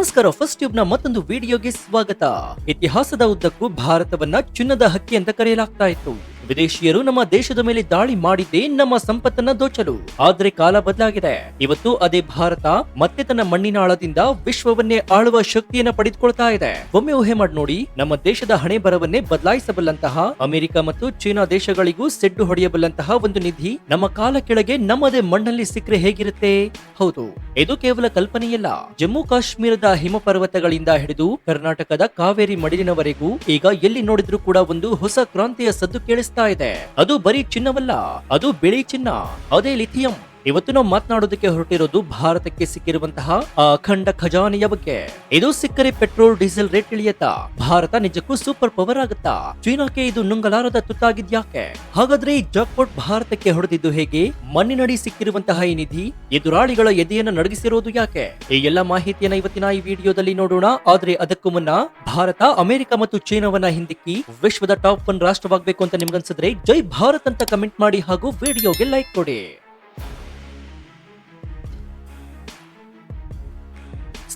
ನಮಸ್ಕಾರ ಫಸ್ಟ್ ಟ್ಯೂಬ್ನ ಮತ್ತೊಂದು ವಿಡಿಯೋಗೆ ಸ್ವಾಗತ. ಇತಿಹಾಸದ ಉದ್ದಕ್ಕೂ ಭಾರತವನ್ನ ಚಿನ್ನದ ಹಕ್ಕಿ ಅಂತ ಕರೆಯಲಾಗ್ತಾ ಇತ್ತು. ವಿದೇಶಿಯರು ನಮ್ಮ ದೇಶದ ಮೇಲೆ ದಾಳಿ ಮಾಡಿದ್ದೇ ನಮ್ಮ ಸಂಪತ್ತನ್ನ ದೋಚಲು. ಆದ್ರೆ ಕಾಲ ಬದಲಾಗಿದೆ. ಇವತ್ತು ಅದೇ ಭಾರತ ಮತ್ತೆ ತನ್ನ ಮಣ್ಣಿನ ಆಳದಿಂದ ವಿಶ್ವವನ್ನೇ ಆಳುವ ಶಕ್ತಿಯನ್ನ ಪಡೆದುಕೊಳ್ತಾ ಇದೆ. ಒಮ್ಮೆ ಊಹೆ ಮಾಡಿ ನೋಡಿ, ನಮ್ಮ ದೇಶದ ಹಣೆ ಬರವನ್ನೇ ಬದಲಾಯಿಸಬಲ್ಲಂತಹ ಅಮೆರಿಕ ಮತ್ತು ಚೀನಾ ದೇಶಗಳಿಗೂ ಸೆಡ್ಡು ಹೊಡೆಯಬಲ್ಲಂತಹ ಒಂದು ನಿಧಿ ನಮ್ಮ ಕಾಲ ಕೆಳಗೆ ನಮ್ಮದೇ ಮಣ್ಣಲ್ಲಿ ಸಿಕ್ಕರೆ ಹೇಗಿರುತ್ತೆ? ಹೌದು. ಇದು ಕೇವಲ ಕಲ್ಪನೆಯಲ್ಲ. ಜಮ್ಮು ಕಾಶ್ಮೀರದ ಹಿಮ ಪರ್ವತಗಳಿಂದ ಹಿಡಿದು ಕರ್ನಾಟಕದ ಕಾವೇರಿ ಮಡಿಲಿನವರೆಗೂ ಈಗ ಎಲ್ಲಿ ನೋಡಿದ್ರೂ ಕೂಡ ಒಂದು ಹೊಸ ಕ್ರಾಂತಿಯ ಸದ್ದು ಕೇಳಿಸ್ತಾ ಇದೆ. ಅದು ಬರೀ ಚಿನ್ನವಲ್ಲ, ಅದು ಬಿಳಿ ಚಿನ್ನ, ಅದೇ ಲಿಥಿಯಂ. ಇವತ್ತು ನಾವು ಮಾತನಾಡೋದಕ್ಕೆ ಹೊರಟಿರೋದು ಭಾರತಕ್ಕೆ ಸಿಕ್ಕಿರುವಂತಹ ಅಖಂಡ ಖಜಾನೆಯ ಬಗ್ಗೆ. ಇದು ಸಿಕ್ಕರೆ ಪೆಟ್ರೋಲ್, ಡೀಸೆಲ್ ರೇಟ್ ಇಳಿಯತ್ತಾ? ಭಾರತ ನಿಜಕ್ಕೂ ಸೂಪರ್ ಪವರ್ ಆಗುತ್ತಾ? ಚೀನಾಕ್ಕೆ ಇದು ನುಂಗಲಾರದ ತುತ್ತಾಗಿದ್ಯಾಕೆ? ಹಾಗಾದ್ರೆ ಈ ಜಾಕ್ಪಾಟ್ ಭಾರತಕ್ಕೆ ಹೊಡೆದಿದ್ದು ಹೇಗೆ? ಮಣ್ಣಿನಡಿ ಸಿಕ್ಕಿರುವಂತಹ ಈ ನಿಧಿ, ಎದುರಾಳಿಗಳ ಎದೆಯನ್ನ ನಡಗಿಸಿರೋದು ಯಾಕೆ? ಈ ಎಲ್ಲ ಮಾಹಿತಿಯನ್ನ ಇವತ್ತಿನ ಈ ವಿಡಿಯೋದಲ್ಲಿ ನೋಡೋಣ. ಆದ್ರೆ ಅದಕ್ಕೂ ಮುನ್ನ, ಭಾರತ, ಅಮೆರಿಕ ಮತ್ತು ಚೀನಾವನ್ನ ಹಿಂದಿಕ್ಕಿ ವಿಶ್ವದ ಟಾಪ್ ಒನ್ ರಾಷ್ಟ್ರವಾಗಬೇಕು ಅಂತ ನಿಮ್ಗನ್ಸಿದ್ರೆ ಜೈ ಭಾರತ್ ಅಂತ ಕಮೆಂಟ್ ಮಾಡಿ ಹಾಗೂ ವಿಡಿಯೋಗೆ ಲೈಕ್ ಕೊಡಿ.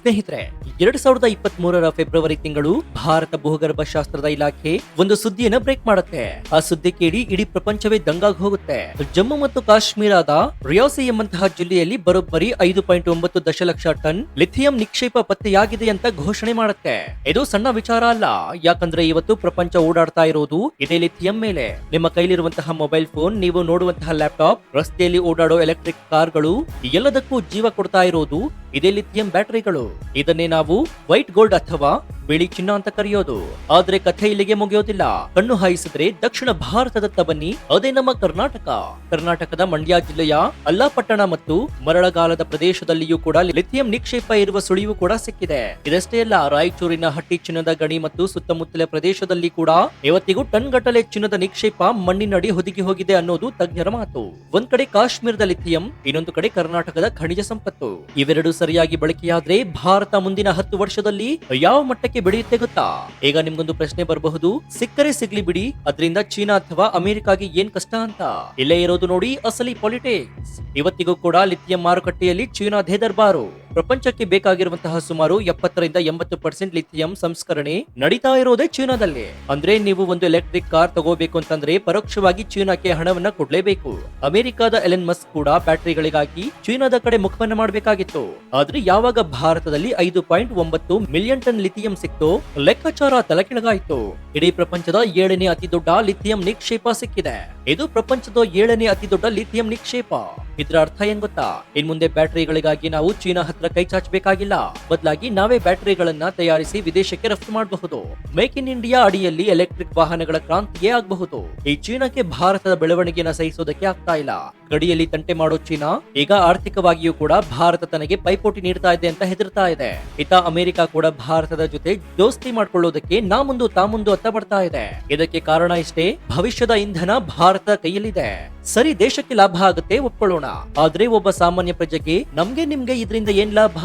ಸ್ನೇಹಿತರೆ, ಎರಡ್ ಸಾವಿರದ ಇಪ್ಪತ್ತ್ ಮೂರರ ಫೆಬ್ರವರಿ ತಿಂಗಳು ಭಾರತ ಭೂಗರ್ಭ ಶಾಸ್ತ್ರದ ಇಲಾಖೆ ಒಂದು ಸುದ್ದಿಯನ್ನ ಬ್ರೇಕ್ ಮಾಡುತ್ತೆ. ಆ ಸುದ್ದಿ ಕೇಳಿ ಇಡೀ ಪ್ರಪಂಚವೇ ದಂಗಾಗಿ ಹೋಗುತ್ತೆ. ಜಮ್ಮು ಮತ್ತು ಕಾಶ್ಮೀರದ ರಿಯಾಸಿ ಎಂಬಂತಹ ಜಿಲ್ಲೆಯಲ್ಲಿ ಬರೋಬ್ಬರಿ ಐದು ಪಾಯಿಂಟ್ ಒಂಬತ್ತು ದಶಲಕ್ಷ ಟನ್ ಲಿಥಿಯಂ ನಿಕ್ಷೇಪ ಪತ್ತೆಯಾಗಿದೆ ಅಂತ ಘೋಷಣೆ ಮಾಡುತ್ತೆ. ಇದು ಸಣ್ಣ ವಿಚಾರ ಅಲ್ಲ. ಯಾಕಂದ್ರೆ ಇವತ್ತು ಪ್ರಪಂಚ ಓಡಾಡ್ತಾ ಇರೋದು ಇದೇ ಲಿಥಿಯಂ ಮೇಲೆ. ನಿಮ್ಮ ಕೈಲಿರುವಂತಹ ಮೊಬೈಲ್ ಫೋನ್, ನೀವು ನೋಡುವಂತಹ ಲ್ಯಾಪ್ಟಾಪ್, ರಸ್ತೆಯಲ್ಲಿ ಓಡಾಡೋ ಎಲೆಕ್ಟ್ರಿಕ್ ಕಾರ್ಗಳು ಎಲ್ಲದಕ್ಕೂ ಜೀವ ಕೊಡ್ತಾ ಇರೋದು ಇದೇ ಲಿಥಿಯಂ ಬ್ಯಾಟರಿಗಳು. ಇದನ್ನೇ ನಾವು ವೈಟ್ ಗೋಲ್ಡ್ ಅಥವಾ ಬಿಳಿ ಚಿನ್ನ ಅಂತ ಕರೆಯೋದು. ಆದ್ರೆ ಕಥೆ ಇಲ್ಲಿಗೆ ಮುಗಿಯೋದಿಲ್ಲ. ಕಣ್ಣು ಹಾಯಿಸಿದ್ರೆ ದಕ್ಷಿಣ ಭಾರತದತ್ತ ಬನ್ನಿ. ಅದೇ ನಮ್ಮ ಕರ್ನಾಟಕ. ಕರ್ನಾಟಕದ ಮಂಡ್ಯ ಜಿಲ್ಲೆಯ ಅಲ್ಲಾಪಟ್ಟಣ ಮತ್ತು ಮರಳಗಾಲದ ಪ್ರದೇಶದಲ್ಲಿಯೂ ಕೂಡ ಲಿಥಿಯಂ ನಿಕ್ಷೇಪ ಇರುವ ಸುಳಿವು ಕೂಡ ಸಿಕ್ಕಿದೆ. ಇದಷ್ಟೇ ಅಲ್ಲ, ರಾಯಚೂರಿನ ಹಟ್ಟಿ ಚಿನ್ನದ ಗಣಿ ಮತ್ತು ಸುತ್ತಮುತ್ತಲ ಪ್ರದೇಶದಲ್ಲಿ ಕೂಡ ಇವತ್ತಿಗೂ ಟನ್ ಗಟ್ಟಲೆ ಚಿನ್ನದ ನಿಕ್ಷೇಪ ಮಣ್ಣಿನಡಿ ಹೊದಿಗೆ ಹೋಗಿದೆ ಅನ್ನೋದು ತಜ್ಞರ ಮಾತು. ಒಂದ್ ಕಡೆ ಕಾಶ್ಮೀರದ ಲಿಥಿಯಂ, ಇನ್ನೊಂದು ಕಡೆ ಕರ್ನಾಟಕದ ಖನಿಜ ಸಂಪತ್ತು. ಇವೆರಡು ಸರಿಯಾಗಿ ಬಳಕೆಯಾದ್ರೆ ಭಾರತ ಮುಂದಿನ ಹತ್ತು ವರ್ಷದಲ್ಲಿ ಯಾವ ಮಟ್ಟಕ್ಕೆ ಬೆಳೆಯುತ್ತೆ ಗೊತ್ತಾ ಈಗ ನಿಮ್ಗೊಂದು ಪ್ರಶ್ನೆ ಬರಬಹುದು. ಸಿಕ್ಕರೆ ಸಿಗ್ಲಿ ಬಿಡಿ. ಅದರಿಂದ ಚೀನಾ ಅಥವಾ ಅಮೆರಿಕಾಗೆ ಏನ್ ಕಷ್ಟ ಅಂತ? ಇಲ್ಲೇ ಇರೋದು ನೋಡಿ, ಅಸಲಿ ಪಾಲಿಟಿಕ್ಸ್ ಇವತ್ತಿಗೂ ಕೂಡ ಲಿಥಿಯಂ ಮಾರುಕಟ್ಟೆಯಲ್ಲಿ ಚೀನಾದೇ ದರ್ಬಾರು. ಪ್ರಪಂಚಕ್ಕೆ ಬೇಕಾಗಿರುವಂತಹ ಸುಮಾರು ಎಪ್ಪತ್ತರಿಂದ ಎಂಬತ್ತು ಪರ್ಸೆಂಟ್ ಲಿಥಿಯಂ ಸಂಸ್ಕರಣೆ ನಡೀತಾ ಇರೋದೇ ಚೀನಾದಲ್ಲಿ. ಅಂದ್ರೆ ನೀವು ಒಂದು ಎಲೆಕ್ಟ್ರಿಕ್ ಕಾರ್ ತಗೋಬೇಕು ಅಂತಂದ್ರೆ ಪರೋಕ್ಷವಾಗಿ ಚೀನಾಕ್ಕೆ ಹಣವನ್ನ ಕೊಡ್ಲೇಬೇಕು. ಅಮೆರಿಕದ ಎಲೆನ್ ಮಸ್ಕ್ ಕೂಡ ಬ್ಯಾಟರಿಗಳಿಗಾಗಿ ಚೀನಾದ ಕಡೆ ಮುಖವನ್ನ ಮಾಡಬೇಕಾಗಿತ್ತು. ಆದ್ರೆ ಯಾವಾಗ ಭಾರತದಲ್ಲಿ ಐದು ಪಾಯಿಂಟ್ ಒಂಬತ್ತು ಮಿಲಿಯನ್ ಟನ್ ಲಿಥಿಯಂ ಸಿಕ್ತು, ಲೆಕ್ಕಾಚಾರ ತಲೆಕೆಳಗಾಯಿತು. ಇಡೀ ಪ್ರಪಂಚದ ಏಳನೇ ಅತಿ ದೊಡ್ಡ ಲಿಥಿಯಂ ನಿಕ್ಷೇಪ ಸಿಕ್ಕಿದೆ. ಇದು ಪ್ರಪಂಚದ ಏಳನೇ ಅತಿ ದೊಡ್ಡ ಲಿಥಿಯಂ ನಿಕ್ಷೇಪ. ಇದರ ಅರ್ಥ ಏನ್ ಗೊತ್ತಾ? ಇನ್ ಮುಂದೆ ಬ್ಯಾಟರಿಗಳಿಗಾಗಿ ನಾವು ಚೀನಾ ಹತ್ರ ಕೈ ಚಾಚಬೇಕಾಗಿಲ್ಲ. ಬದಲಾಗಿ ನಾವೇ ಬ್ಯಾಟರಿಗಳನ್ನ ತಯಾರಿಸಿ ವಿದೇಶಕ್ಕೆ ರಫ್ತು ಮಾಡಬಹುದು. ಮೇಕ್ ಇನ್ ಇಂಡಿಯಾ ಅಡಿಯಲ್ಲಿ ಎಲೆಕ್ಟ್ರಿಕ್ ವಾಹನಗಳ ಕ್ರಾಂತಿಯೇ ಆಗಬಹುದು. ಈ ಚೀನಾಕ್ಕೆ ಭಾರತದ ಬೆಳವಣಿಗೆಯನ್ನು ಸಹಿಸೋದಕ್ಕೆ ಆಗ್ತಾ ಇಲ್ಲ. ಗಡಿಯಲ್ಲಿ ತಂಟೆ ಮಾಡೋ ಚೀನಾ, ಈಗ ಆರ್ಥಿಕವಾಗಿಯೂ ಕೂಡ ಭಾರತ ತನಗೆ ಪೈಪೋಟಿ ನೀಡ್ತಾ ಇದೆ ಅಂತ ಹೆದರ್ತಾ ಇದೆ. ಇತ ಅಮೆರಿಕ ಕೂಡ ಭಾರತದ ಜೊತೆ ದೋಸ್ತಿ ಮಾಡ್ಕೊಳ್ಳೋದಕ್ಕೆ ನಾ ಮುಂದು ತಾ ಮುಂದು ಅತ್ತ ಬರ್ತಾ ಇದೆ. ಇದಕ್ಕೆ ಕಾರಣ ಇಷ್ಟೇ, ಭವಿಷ್ಯದ ಇಂಧನ ಭಾರತ ಕೈಯಲ್ಲಿದೆ. ಸರಿ ದೇಶಕ್ಕೆ ಲಾಭ ಆಗುತ್ತೆ, ಒಪ್ಕೊಳ್ಳೋಣ. ಆದ್ರೆ ಒಬ್ಬ ಸಾಮಾನ್ಯ ಪ್ರಜೆಗೆ ನಮ್ಗೆ ನಿಮ್ಗೆ ಇದರಿಂದ ಏನ್ ಲಾಭ?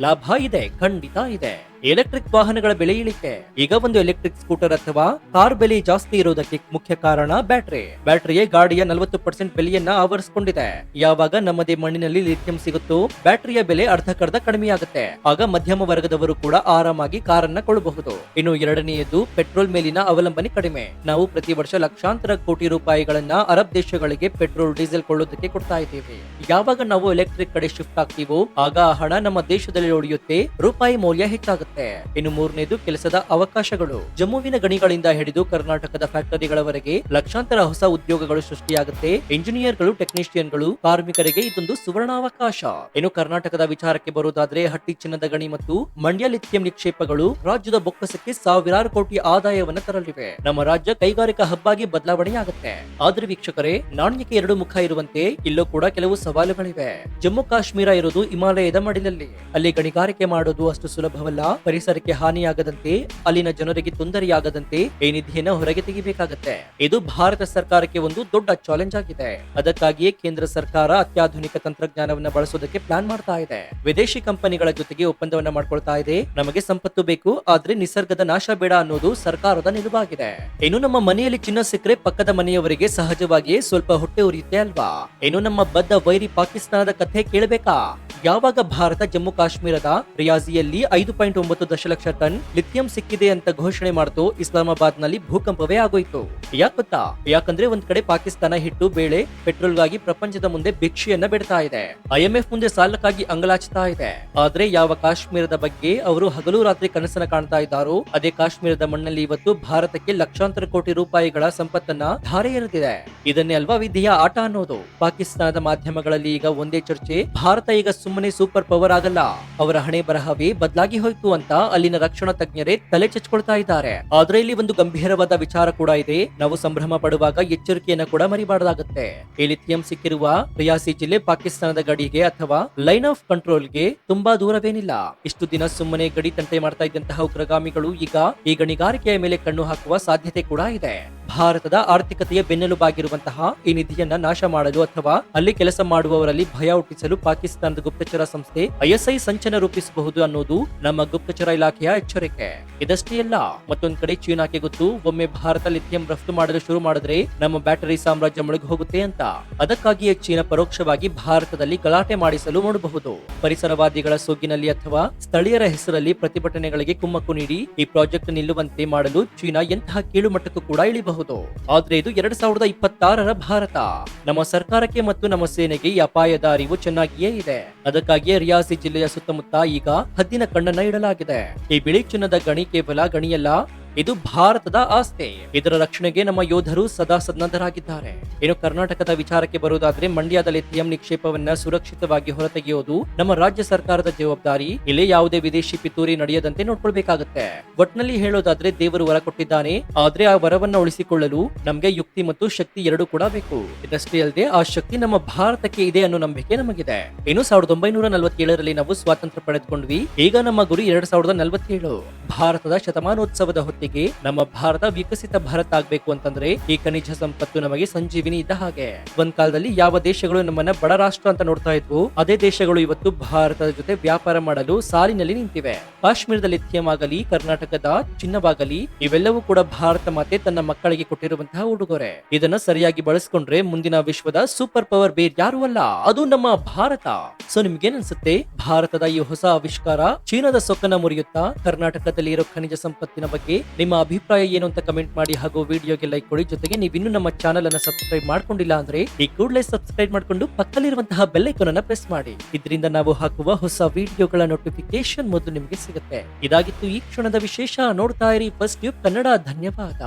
ಲಾಭ ಇದೆ, ಖಂಡಿತ ಇದೆ. ಎಲೆಕ್ಟ್ರಿಕ್ ವಾಹನಗಳ ಬೆಲೆ ಇಳಿಕೆ. ಈಗ ಒಂದು ಎಲೆಕ್ಟ್ರಿಕ್ ಸ್ಕೂಟರ್ ಅಥವಾ ಕಾರ್ ಬೆಲೆ ಜಾಸ್ತಿ ಇರೋದಕ್ಕೆ ಮುಖ್ಯ ಕಾರಣ ಬ್ಯಾಟರಿ. ಬ್ಯಾಟರಿಯೇ ಗಾಡಿಯ ನಲವತ್ತು ಪರ್ಸೆಂಟ್ ಬೆಲೆಯನ್ನ ಆವರಿಸಿಕೊಂಡಿದೆ. ಯಾವಾಗ ನಮ್ಮದೇ ಮಣ್ಣಿನಲ್ಲಿ ಲಿಥಿಯಂ ಸಿಗುತ್ತೋ ಬ್ಯಾಟರಿಯ ಬೆಲೆ ಅರ್ಧಕ್ಕರ್ಧ ಕಡಿಮೆಯಾಗುತ್ತೆ. ಆಗ ಮಧ್ಯಮ ವರ್ಗದವರು ಕೂಡ ಆರಾಮಾಗಿ ಕಾರನ್ನ ಕೊಳ್ಳಬಹುದು. ಇನ್ನು ಎರಡನೆಯದು ಪೆಟ್ರೋಲ್ ಮೇಲಿನ ಅವಲಂಬನೆ ಕಡಿಮೆ. ನಾವು ಪ್ರತಿ ವರ್ಷ ಲಕ್ಷಾಂತರ ಕೋಟಿ ರೂಪಾಯಿಗಳನ್ನ ಅರಬ್ ದೇಶಗಳಿಗೆ ಪೆಟ್ರೋಲ್, ಡೀಸೆಲ್ ಕೊಳ್ಳೋದಕ್ಕೆ ಕೊಡ್ತಾ ಇದ್ದೀವಿ. ಯಾವಾಗ ನಾವು ಎಲೆಕ್ಟ್ರಿಕ್ ಕಡೆ ಶಿಫ್ಟ್ ಆಗ್ತೀವೋ, ಆಗ ಹಣ ನಮ್ಮ ದೇಶದಲ್ಲಿ ಉಳಿಯುತ್ತೆ. ರೂಪಾಯಿ ಮೌಲ್ಯ ಹೆಚ್ಚಾಗುತ್ತೆ. ಇನ್ನು ಮೂರನೇದು ಕೆಲಸದ ಅವಕಾಶಗಳು. ಜಮ್ಮುವಿನ ಗಣಿಗಳಿಂದ ಹಿಡಿದು ಕರ್ನಾಟಕದ ಫ್ಯಾಕ್ಟರಿಗಳವರೆಗೆ ಲಕ್ಷಾಂತರ ಹೊಸ ಉದ್ಯೋಗಗಳು ಸೃಷ್ಟಿಯಾಗುತ್ತೆ. ಇಂಜಿನಿಯರ್ಗಳು, ಟೆಕ್ನಿಷಿಯನ್ಗಳು, ಕಾರ್ಮಿಕರಿಗೆ ಇದೊಂದು ಸುವರ್ಣಾವಕಾಶ. ಇನ್ನು ಕರ್ನಾಟಕದ ವಿಚಾರಕ್ಕೆ ಬರುವುದಾದ್ರೆ ಹಟ್ಟಿ ಚಿನ್ನದ ಗಣಿ ಮತ್ತು ಮಂಡ್ಯ ಲಿಥಿಯಂ ನಿಕ್ಷೇಪಗಳು ರಾಜ್ಯದ ಬೊಕ್ಕಸಕ್ಕೆ ಸಾವಿರಾರು ಕೋಟಿ ಆದಾಯವನ್ನು ತರಲಿವೆ. ನಮ್ಮ ರಾಜ್ಯ ಕೈಗಾರಿಕಾ ಹಬ್ಬಾಗಿ ಬದಲಾವಣೆಯಾಗುತ್ತೆ. ಆದ್ರೆ ವೀಕ್ಷಕರೇ, ನಾಣ್ಯಕ್ಕೆ ಎರಡು ಮುಖ ಇರುವಂತೆ ಇಲ್ಲೂ ಕೂಡ ಕೆಲವು ಸವಾಲುಗಳಿವೆ. ಜಮ್ಮು ಕಾಶ್ಮೀರ ಇರೋದು ಹಿಮಾಲಯದ ಮಡಿಲಲ್ಲಿ. ಅಲ್ಲಿ ಗಣಿಗಾರಿಕೆ ಮಾಡೋದು ಅಷ್ಟು ಸುಲಭವಲ್ಲ. ಪರಿಸರಕ್ಕೆ ಹಾನಿಯಾಗದಂತೆ, ಅಲ್ಲಿನ ಜನರಿಗೆ ತೊಂದರೆಯಾಗದಂತೆ ಈ ನಿಧಿಯನ್ನು ಹೊರಗೆ ತೆಗಿಬೇಕಾಗತ್ತೆ. ಇದು ಭಾರತ ಸರ್ಕಾರಕ್ಕೆ ಒಂದು ದೊಡ್ಡ ಚಾಲೆಂಜ್ ಆಗಿದೆ. ಅದಕ್ಕಾಗಿಯೇ ಕೇಂದ್ರ ಸರ್ಕಾರ ಅತ್ಯಾಧುನಿಕ ತಂತ್ರಜ್ಞಾನವನ್ನು ಬಳಸೋದಕ್ಕೆ ಪ್ಲಾನ್ ಮಾಡ್ತಾ ಇದೆ. ವಿದೇಶಿ ಕಂಪನಿಗಳ ಜೊತೆಗೆ ಒಪ್ಪಂದವನ್ನ ಮಾಡ್ಕೊಳ್ತಾ ಇದೆ. ನಮಗೆ ಸಂಪತ್ತು ಬೇಕು, ಆದ್ರೆ ನಿಸರ್ಗದ ನಾಶ ಬೇಡ ಅನ್ನೋದು ಸರ್ಕಾರದ ನಿಲುವಾಗಿದೆ. ಇನ್ನು ನಮ್ಮ ಮನೆಯಲ್ಲಿ ಚಿನ್ನ ಸಿಕ್ಕರೆ ಪಕ್ಕದ ಮನೆಯವರಿಗೆ ಸಹಜವಾಗಿಯೇ ಸ್ವಲ್ಪ ಹೊಟ್ಟೆ ಉರಿಯುತ್ತೆ ಅಲ್ವಾ? ಇನ್ನು ನಮ್ಮ ಬದ್ಧ ವೈರಿ ಪಾಕಿಸ್ತಾನದ ಕಥೆ ಕೇಳಬೇಕಾ? ಯಾವಾಗ ಭಾರತ ಜಮ್ಮು ಕಾಶ್ಮೀರದ ರಿಯಾಜಿಯಲ್ಲಿ ಐದು ಪಾಯಿಂಟ್ ಒಂಬತ್ತು ದಶಲಕ್ಷ ಟನ್ ಲಿಥಿಯಂ ಸಿಕ್ಕಿದೆ ಅಂತ ಘೋಷಣೆ ಮಾಡ್ತು ಇಸ್ಲಾಮಾಬಾದ್ನಲ್ಲಿ ಭೂಕಂಪವೇ ಆಗೋಯ್ತು. ಯಾಕೆ ಗೊತ್ತಾ? ಯಾಕಂದ್ರೆ ಒಂದ್ ಕಡೆ ಪಾಕಿಸ್ತಾನ ಹಿಟ್ಟು, ಬೇಳೆ, ಪೆಟ್ರೋಲ್ಗಾಗಿ ಪ್ರಪಂಚದ ಮುಂದೆ ಭಿಕ್ಷೆಯನ್ನ ಬಿಡ್ತಾ ಇದೆ. ಐಎಂಎಫ್ ಮುಂದೆ ಸಾಲಕ್ಕಾಗಿ ಅಂಗಲಾಚ್ತಾ ಇದೆ. ಆದ್ರೆ ಯಾವ ಕಾಶ್ಮೀರದ ಬಗ್ಗೆ ಅವರು ಹಗಲು ರಾತ್ರಿ ಕನಸನ್ನ ಕಾಣ್ತಾ ಇದ್ದಾರೋ, ಅದೇ ಕಾಶ್ಮೀರದ ಮಣ್ಣಲ್ಲಿ ಇವತ್ತು ಭಾರತಕ್ಕೆ ಲಕ್ಷಾಂತರ ಕೋಟಿ ರೂಪಾಯಿಗಳ ಸಂಪತ್ತನ್ನ ಧಾರೆ ಎರೆದಿದೆ. ಇದನ್ನೇ ಅಲ್ವಾ ವಿಧಿಯ ಆಟ ಅನ್ನೋದು? ಪಾಕಿಸ್ತಾನದ ಮಾಧ್ಯಮಗಳಲ್ಲಿ ಈಗ ಒಂದೇ ಚರ್ಚೆ, ಭಾರತ ಈಗ ಸುಮ್ಮನೆ ಸೂಪರ್ ಪವರ್ ಆಗಲ್ಲ. ಅವರ ಹಣೆ ಬರಹವೇ ಬದಲಾಗಿ ಹೋಯ್ತು ಅಂತ. ಅಲ್ಲಿನ ರಕ್ಷಣಾ ತಜ್ಞರೇ ತಲೆ ಚಚ್ಕೊಳ್ತಾ ಇದ್ದಾರೆ. ಆದ್ರೆ ಇಲ್ಲಿ ಒಂದು ಗಂಭೀರವಾದ ವಿಚಾರ ಕೂಡ ಇದೆ. ನಾವು ಸಂಭ್ರಮ ಪಡುವಾಗ ಎಚ್ಚರಿಕೆಯನ್ನ ಕೂಡ ಮರಿಬಾರ್ದಾಗುತ್ತೆ. ಈ ಸಿಕ್ಕಿರುವ ರಿಯಾಸಿ ಜಿಲ್ಲೆ ಪಾಕಿಸ್ತಾನದ ಗಡಿಗೆ ಅಥವಾ ಲೈನ್ ಆಫ್ ಕಂಟ್ರೋಲ್ಗೆ ತುಂಬಾ ದೂರವೇನಿಲ್ಲ. ಇಷ್ಟು ದಿನ ಸುಮ್ಮನೆ ಗಡಿ ತಂಟೆ ಮಾಡ್ತಾ ಇದ್ದಂತಹ ಉಗ್ರಗಾಮಿಗಳು ಈಗ ಈ ಗಣಿಗಾರಿಕೆಯ ಮೇಲೆ ಕಣ್ಣು ಹಾಕುವ ಸಾಧ್ಯತೆ ಕೂಡ ಇದೆ. ಭಾರತದ ಆರ್ಥಿಕತೆಯ ಬೆನ್ನೆಲುಬಾಗಿರುವಂತಹ ಈ ನಿಧಿಯನ್ನ ನಾಶ ಮಾಡಲು ಅಥವಾ ಅಲ್ಲಿ ಕೆಲಸ ಮಾಡುವವರಲ್ಲಿ ಭಯ ಹುಟ್ಟಿಸಲು ಪಾಕಿಸ್ತಾನದ ಗುಪ್ತಚರ ಸಂಸ್ಥೆ ಐಎಸ್ಐ ಸಂಚನ ರೂಪಿಸಬಹುದು ಅನ್ನೋದು ನಮ್ಮ ಗುಪ್ತಚರ ಇಲಾಖೆಯ ಎಚ್ಚರಿಕೆ. ಇದಷ್ಟೇ ಅಲ್ಲ, ಮತ್ತೊಂದು ಕಡೆ ಚೀನಾಕ್ಕೆ ಗೊತ್ತು, ಒಮ್ಮೆ ಭಾರತ ಲಿಥಿಯಂ ರಫ್ತು ಮಾಡಲು ಶುರು ಮಾಡಿದ್ರೆ ನಮ್ಮ ಬ್ಯಾಟರಿ ಸಾಮ್ರಾಜ್ಯ ಮುಳುಗಿ ಹೋಗುತ್ತೆ ಅಂತ. ಅದಕ್ಕಾಗಿಯೇ ಚೀನಾ ಪರೋಕ್ಷವಾಗಿ ಭಾರತದಲ್ಲಿ ಗಲಾಟೆ ಮಾಡಿಸಲು ನೋಡಬಹುದು. ಪರಿಸರವಾದಿಗಳ ಸೋಗಿನಲ್ಲಿ ಅಥವಾ ಸ್ಥಳೀಯರ ಹೆಸರಲ್ಲಿ ಪ್ರತಿಭಟನೆಗಳಿಗೆ ಕುಮ್ಮಕ್ಕು ನೀಡಿ ಈ ಪ್ರಾಜೆಕ್ಟ್ ನಿಲ್ಲುವಂತೆ ಮಾಡಲು ಚೀನಾ ಎಂತಹ ಕೀಳುಮಟ್ಟಕ್ಕೂ ಕೂಡ ಇಳಿಬಹುದು. ಆದ್ರೆ ಇದು ಎರಡ್ ಸಾವಿರದ ಇಪ್ಪತ್ತಾರರ ಭಾರತ. ನಮ್ಮ ಸರ್ಕಾರಕ್ಕೆ ಮತ್ತು ನಮ್ಮ ಸೇನೆಗೆ ಈ ಅಪಾಯದ ಅರಿವು ಚೆನ್ನಾಗಿಯೇ ಇದೆ. ಅದಕ್ಕಾಗಿಯೇ ರಿಯಾಸಿ ಜಿಲ್ಲೆಯ ಸುತ್ತಮುತ್ತ ಈಗ ಹದ್ದಿನ ಕಣ್ಣನ್ನ ಇಡಲಾಗಿದೆ. ಈ ಬಿಳಿ ಚಿನ್ನದ ಗಣಿ ಕೇವಲ ಗಣಿಯಲ್ಲ ಇದು ಭಾರತದ ಆಸ್ತಿ ಇದರ ರಕ್ಷಣೆಗೆ ನಮ್ಮ ಯೋಧರು ಸದಾ ಸನ್ನದ್ಧರಾಗಿದ್ದಾರೆ. ಇನ್ನು ಕರ್ನಾಟಕದ ವಿಚಾರಕ್ಕೆ ಬರುವುದಾದ್ರೆ, ಮಂಡ್ಯದಲ್ಲಿ ಲಿಥಿಯಂ ನಿಕ್ಷೇಪವನ್ನ ಸುರಕ್ಷಿತವಾಗಿ ಹೊರತೆಗೆಯೋದು ನಮ್ಮ ರಾಜ್ಯ ಸರ್ಕಾರದ ಜವಾಬ್ದಾರಿ. ಇಲ್ಲಿ ಯಾವುದೇ ವಿದೇಶಿ ಪಿತೂರಿ ನಡೆಯದಂತೆ ನೋಡ್ಕೊಳ್ಬೇಕಾಗುತ್ತೆ. ಒಟ್ನಲ್ಲಿ ಹೇಳೋದಾದ್ರೆ, ದೇವರು ವರ ಕೊಟ್ಟಿದ್ದಾನೆ. ಆದ್ರೆ ಆ ವರವನ್ನ ಉಳಿಸಿಕೊಳ್ಳಲು ನಮ್ಗೆ ಯುಕ್ತಿ ಮತ್ತು ಶಕ್ತಿ ಎರಡೂ ಕೂಡ ಬೇಕು. ಇದಷ್ಟೇ ಅಲ್ಲದೆ, ಆ ಶಕ್ತಿ ನಮ್ಮ ಭಾರತಕ್ಕೆ ಇದೆ ಅನ್ನೋ ನಂಬಿಕೆ ನಮಗಿದೆ. ಇನ್ನು ಸಾವಿರದ ಒಂಬೈನೂರ ನಲವತ್ತೇಳರಲ್ಲಿ ನಾವು ಸ್ವಾತಂತ್ರ್ಯ ಪಡೆದುಕೊಂಡ್ವಿ. ಈಗ ನಮ್ಮ ಗುರಿ ಎರಡ್ ಸಾವಿರದ ನಲವತ್ತೇಳು. ಭಾರತದ ಶತಮಾನೋತ್ಸವದ ಹೊತ್ತಿಗೆ ನಮ್ಮ ಭಾರತ ವಿಕಸಿತ ಭಾರತ ಆಗ್ಬೇಕು ಅಂತಂದ್ರೆ ಈ ಖನಿಜ ಸಂಪತ್ತು ನಮಗೆ ಸಂಜೀವಿನಿ ಇದ್ದ ಹಾಗೆ. ಒಂದ್ ಕಾಲದಲ್ಲಿ ಯಾವ ದೇಶಗಳು ನಮ್ಮನ್ನ ಬಡ ರಾಷ್ಟ್ರ ಅಂತ ನೋಡ್ತಾ ಇದ್ವು, ಅದೇ ದೇಶಗಳು ಇವತ್ತು ಭಾರತದ ಜೊತೆ ವ್ಯಾಪಾರ ಮಾಡಲು ಸಾಲಿನಲ್ಲಿ ನಿಂತಿವೆ. ಕಾಶ್ಮೀರದ ಲಿಥಿಯಂ ಆಗಲಿ, ಕರ್ನಾಟಕದ ಚಿನ್ನವಾಗಲಿ, ಇವೆಲ್ಲವೂ ಕೂಡ ಭಾರತ ಮಾತೆ ತನ್ನ ಮಕ್ಕಳಿಗೆ ಕೊಟ್ಟಿರುವಂತಹ ಉಡುಗೊರೆ. ಇದನ್ನ ಸರಿಯಾಗಿ ಬಳಸ್ಕೊಂಡ್ರೆ ಮುಂದಿನ ವಿಶ್ವದ ಸೂಪರ್ ಪವರ್ ಬೇರ್ ಯಾರು ಅಲ್ಲ, ಅದು ನಮ್ಮ ಭಾರತ. ಸೊ ನಿಮ್ಗೇನ್ ಅನ್ಸುತ್ತೆ ಭಾರತದ ಈ ಹೊಸ ಆವಿಷ್ಕಾರ, ಚೀನಾದ ಸೊಕ್ಕನ ಮುರಿಯುತ್ತಾ ಕರ್ನಾಟಕದಲ್ಲಿ ಇರೋ ಖನಿಜ ಸಂಪತ್ತಿನ ಬಗ್ಗೆ ನಿಮ್ಮ ಅಭಿಪ್ರಾಯ ಏನು ಅಂತ ಕಮೆಂಟ್ ಮಾಡಿ ಹಾಗೂ ವಿಡಿಯೋಗೆ ಲೈಕ್ ಕೊಡಿ. ಜೊತೆಗೆ ನೀವು ಇನ್ನೂ ನಮ್ಮ ಚಾನಲ್ ಅನ್ನು ಸಬ್ಸ್ಕ್ರೈಬ್ ಮಾಡ್ಕೊಂಡಿಲ್ಲ ಅಂದ್ರೆ ಈ ಕೂಡಲೇ ಸಬ್ಸ್ಕ್ರೈಬ್ ಮಾಡ್ಕೊಂಡು ಪಕ್ಕದಲ್ಲಿರುವಂತಹ ಬೆಲ್ಲೈಕನ್ ಅನ್ನು ಪ್ರೆಸ್ ಮಾಡಿ. ಇದರಿಂದ ನಾವು ಹಾಕುವ ಹೊಸ ವಿಡಿಯೋಗಳ ನೋಟಿಫಿಕೇಶನ್ ಮೊದಲು ನಿಮಗೆ ಸಿಗುತ್ತೆ. ಇದಾಗಿತ್ತು ಈ ಕ್ಷಣದ ವಿಶೇಷ. ನೋಡ್ತಾ ಇರಿ ಫಸ್ಟ್ ಯು ಕನ್ನಡ. ಧನ್ಯವಾದ.